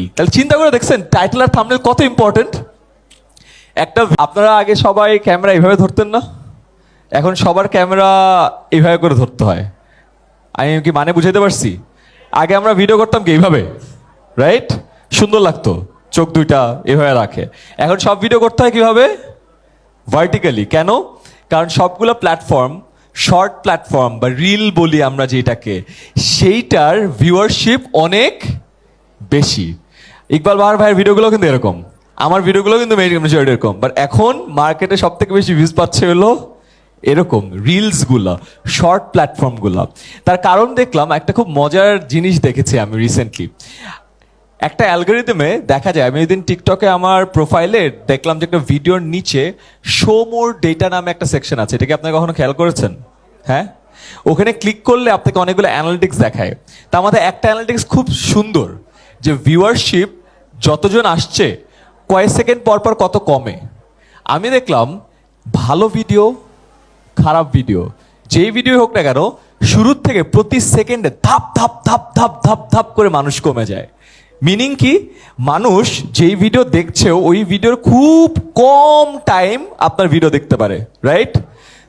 তাহলে চিন্তা করে দেখছেন টাইটেল আর থামনেল কত ইম্পর্টেন্ট একটা আপনারা আগে সবাই ক্যামেরা এইভাবে ধরতেন না? এখন সবার ক্যামেরা এইভাবে করে ধরতে হয়। আমি কি মানে বুঝাইতে পারছি? আগে আমরা ভিডিও করতাম কি এইভাবে? রাইট সুন্দর লাগতো। চোখ দুইটা এভাবে রাখে। এখন সব ভিডিও করতে হয় কীভাবে? ভার্টিক্যালি কেন? কারণ সবগুলো প্ল্যাটফর্ম শর্ট প্ল্যাটফর্ম বা রিল বলি আমরা যেটাকে, সেইটার ভিউয়ারশিপ অনেক বেশি। ইকবাল বাহার ভাইয়ের ভিডিওগুলো কিন্তু এরকম। আমার ভিডিওগুলো কিন্তু মেজরিটি এরকম। বাট এখন মার্কেটে সব থেকে বেশি ভিউজ পাচ্ছে হলো এরকম রিলসগুলো শর্ট প্ল্যাটফর্মগুলো তার কারণ দেখলাম একটা খুব মজার জিনিস দেখেছি আমি রিসেন্টলি একটা অ্যালগোরিদমে দেখা যায়, আমি ওইদিন টিকটকে আমার প্রোফাইলে দেখলাম যে একটা ভিডিওর নিচে শো মোর ডেটা নামে একটা সেকশন আছে। এটা কি আপনি কখনো খেয়াল করেছেন? হ্যাঁ? ওখানে ক্লিক করলে আপনাকে অনেকগুলো অ্যানালিটিক্স দেখায়। তার মধ্যে একটা অ্যানালিটিক্স খুব সুন্দর, যে ভিউয়ারশিপ যতজন আসছে, কয়েক সেকেন্ড পর পর কত কমে। আমি দেখলাম, ভালো ভিডিও খারাপ ভিডিও যেই ভিডিও হোক না কেন, শুরুর থেকে প্রতি সেকেন্ডে ধাপ ধাপ ধাপ ধাপ ধাপ ধাপ করে মানুষ কমে যায়। মিনিং কি? মানুষ যেই ভিডিও দেখছে ওই ভিডিওর খুব কম টাইম আপনার ভিডিও দেখতে পারে রাইট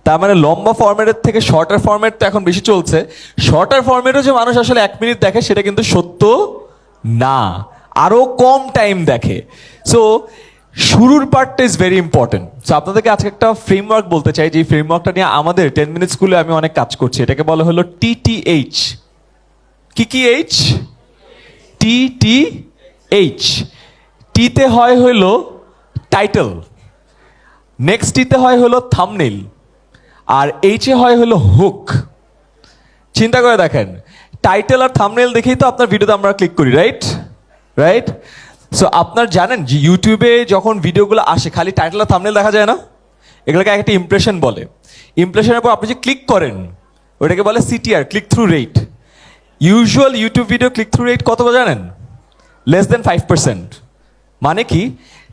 তার মানে লম্বা ফরম্যাটের থেকে শর্টার ফরম্যাট তো এখন বেশি চলছে। শর্টার ফরম্যাটও যে মানুষ আসলে এক মিনিট দেখে, সেটা কিন্তু সত্য না। আরও কম টাইম দেখে। সো শুরুর পার্টটা ইজ ভেরি ইম্পর্টেন্ট সো আপনাদেরকে আজকে একটা ফ্রেমওয়ার্ক বলতে চাই, যে ফ্রেমওয়ার্কটা নিয়ে আমাদের টেন মিনিট স্কুলে আমি অনেক কাজ করছি। এটাকে বলা হলো টিটিএইচ কি কি এইচ টি টি এইচ টিতে হয় হলো টাইটেল নেক্সট টিতে হয় হলো থামনেল আর এইচে হয় হলো হুক চিন্তা করে দেখেন টাইটেল আর থামনেল দেখেই তো আপনার ভিডিওতে আমরা ক্লিক করি রাইট রাইট সো আপনার জানেন যে ইউটিউবে যখন ভিডিওগুলো আসে, খালি টাইটেল আর থামনেল দেখা যায় না? এগুলোকে একটা ইমপ্রেশন বলে। ইমপ্রেশনের পর আপনি যে ক্লিক করেন, ওটাকে বলে CTR click through rate usual YouTube video click through rate কত জানেন? লেস দেন ফাইভ পার্সেন্ট মানে কি?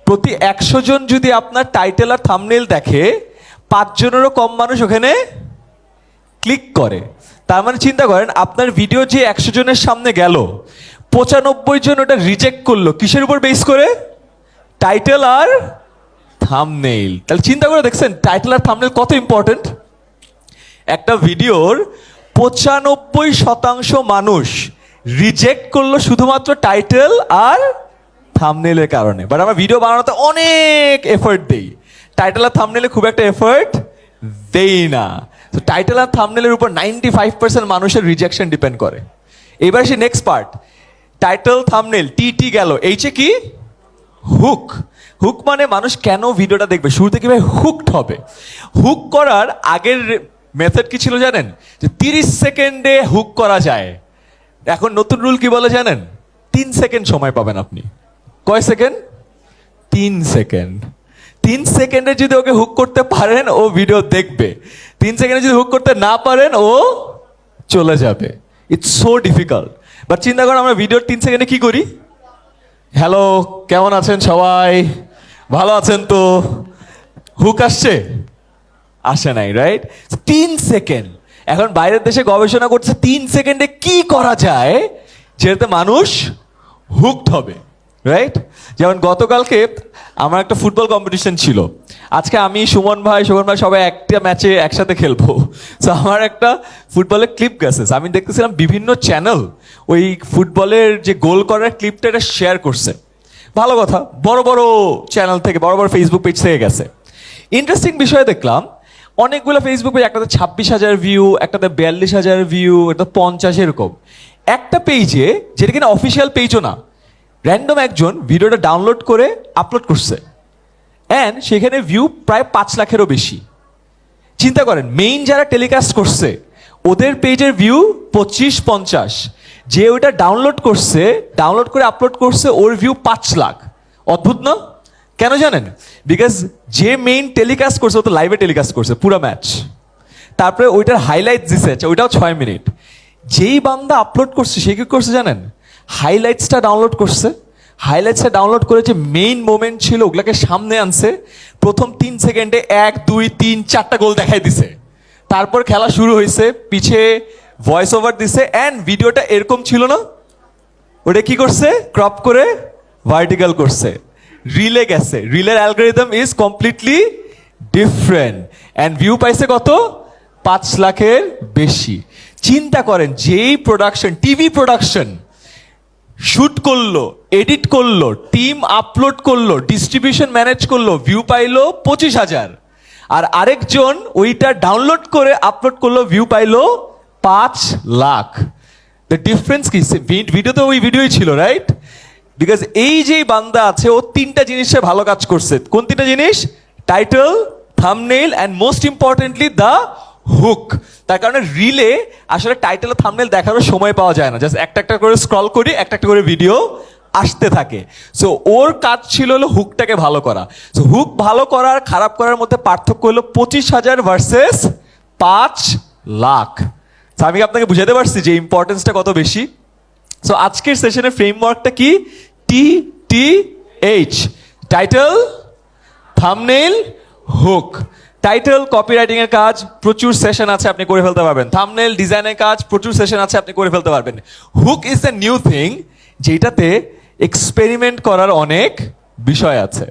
প্রতি একশো জন যদি আপনার টাইটেল আর থামনেল দেখে, পাঁচজনেরও কম মানুষ ওখানে ক্লিক করে। তার মানে চিন্তা করেন, আপনার ভিডিও যে একশো জনের সামনে গেল পঁচানব্বই জন ওটা রিজেক্ট করল। কিসের উপর বেস করে? টাইটেল আর থামনেইল তাহলে চিন্তা করে দেখছেন টাইটেল আর থামনেল কত ইম্পর্টেন্ট একটা ভিডিওর পঁচানব্বই শতাংশ মানুষ রিজেক্ট করল শুধুমাত্র টাইটেল আর থামনেলের কারণে। বাট আমরা ভিডিও বানানোতে অনেক এফর্ট দেই। টাইটেল আর থামনেলে খুব একটা এফর্ট দেই না। তো টাইটেল আর থামনেলের উপর নাইনটি ফাইভ পার্সেন্ট মানুষের রিজেকশন ডিপেন্ড করে। এবার সে next part title thumbnail T T গেল। এইচে কি? হুক হুক মানে মানুষ কেন ভিডিওটা দেখবে? শুরুতে কীভাবে হুকড হবে। হুক করার আগের মেথড কি ছিল জানেন? যে তিরিশ সেকেন্ডে হুক করা যায়। এখন নতুন রুল কি বলে জানেন? তিন সেকেন্ড সময় পাবেন আপনি। কয় সেকেন্ড? তিন সেকেন্ড। তিন সেকেন্ডে যদি ওকে হুক করতে পারেন, ও ভিডিও দেখবে। তিন সেকেন্ডে যদি হুক করতে না পারেন, ও চলে যাবে। ইটস সো ডিফিকাল্ট বাট চিন্তা করেন আমরা ভিডিওর তিন সেকেন্ডে কি করি? হ্যালো কেমন আছেন সবাই? ভালো আছেন তো? হুক আসছে? আসে নাই রাইট তিন সেকেন্ড। এখন বাইরের দেশে গবেষণা করছে, তিন সেকেন্ডে কি করা যায়? যেটাতে মানুষ হুকড হবে রাইট যেমন গতকালকে আমার একটা ফুটবল কম্পিটিশন ছিল। আজকে আমি, সুমন ভাই সুমন ভাই সবাই একটা ম্যাচে একসাথে খেলব। তো আমার একটা ফুটবলের ক্লিপ গেছে। আমি দেখতেছিলাম বিভিন্ন চ্যানেল ওই ফুটবলের যে গোল করার ক্লিপটা এটা শেয়ার করছে। ভালো কথা, বড় বড় চ্যানেল থেকে, বড় বড় ফেসবুক পেজ থেকে গেছে। ইন্টারেস্টিং বিষয় দেখলাম, অনেকগুলো ফেসবুক পেজ একটাতে ছাব্বিশ হাজার ভিউ একটাতে বিয়াল্লিশ হাজার ভিউ একটা পঞ্চাশ, এরকম। একটা পেজে যেটা কিনা অফিসিয়াল পেজও না র্যান্ডম একজন ভিডিওটা ডাউনলোড করে আপলোড করছে। অ্যান্ড সেখানে ভিউ প্রায় পাঁচ লাখেরও বেশি। চিন্তা করেন মেইন যারা টেলিকাস্ট করছে ওদের পেজের ভিউ পঁচিশ পঞ্চাশ। যে ওইটা ডাউনলোড করছে ডাউনলোড করে আপলোড করছে ওর ভিউ পাঁচ লাখ। অদ্ভুত না? কেন জানেন? বিকজ যে মেইন টেলিকাস্ট করছে ও তো লাইভে টেলিকাস্ট করছে পুরো ম্যাচ তারপরে ওইটার হাইলাইট দিছে আচ্ছা, ওইটাও ছয় মিনিট যেই বান্দা আপলোড করছে সে কি করছে জানেন? হাইলাইটসটা ডাউনলোড করছে। হাইলাইটসটা ডাউনলোড করে যে মেইন মোমেন্ট ছিল, ওগুলাকে সামনে আনছে। প্রথম তিন সেকেন্ডে এক, দুই, তিন, চারটা গোল দেখাই দিছে। তারপর খেলা শুরু হয়েছে, পিছে ভয়েস ওভার দিছে অ্যান্ড ভিডিওটা এরকম ছিল না। ওটা কি করছে? ক্রপ করে ভার্টিক্যাল করছে। রিলে গেছে। রিলের algorithm is completely different and view পাইছে কত? পাঁচ লাখের বেশি। চিন্তা করেন, যেই প্রোডাকশন টিভি প্রোডাকশন শুট করল এডিট করল টিম আপলোড করল ডিস্ট্রিবিউশন ম্যানেজ করল ভিউ পাইলো পঁচিশ হাজার। আর আরেকজন ওইটা ডাউনলোড করে আপলোড করল ভিউ পাইলো পাঁচ লাখ। দ্য ডিফারেন্স কি? ভিডিও তো ওই ভিডিওই ছিল রাইট বিকজ এই যে বান্দা আছে, ও তিনটা জিনিসে ভালো কাজ করছে। কোন তিনটা জিনিস? Title thumbnail and most importantly the hook তার কারণে রিলে আসলে টাইটেল থামনেল দেখারও সময় পাওয়া যায় না। জাস্ট একটা একটা করে স্ক্রল করি, একটা একটা করে ভিডিও আসতে থাকে। সো ওর কাজ ছিল হলো হুকটাকে ভালো করা। সো হুক ভালো করার, খারাপ করার মধ্যে পার্থক্য হলো পঁচিশ হাজার ভার্সেস পাঁচ লাখ। আমি আপনাকে বুঝাতে পারছি যে ইম্পর্টেন্সটা কত বেশি? সো আজকের সেশনের ফ্রেমওয়ার্কটা কি? T T H title thumbnail hook title copywriting এর কাজ, প্রচুর সেশন আছে আপনি করে ফেলতে পারবেন। থামনেল ডিজাইনের কাজ, প্রচুর সেশন আছে আপনি করে ফেলতে পারবেন। Hook is a new thing যেটাতে এক্সপেরিমেন্ট করার অনেক বিষয় আছে।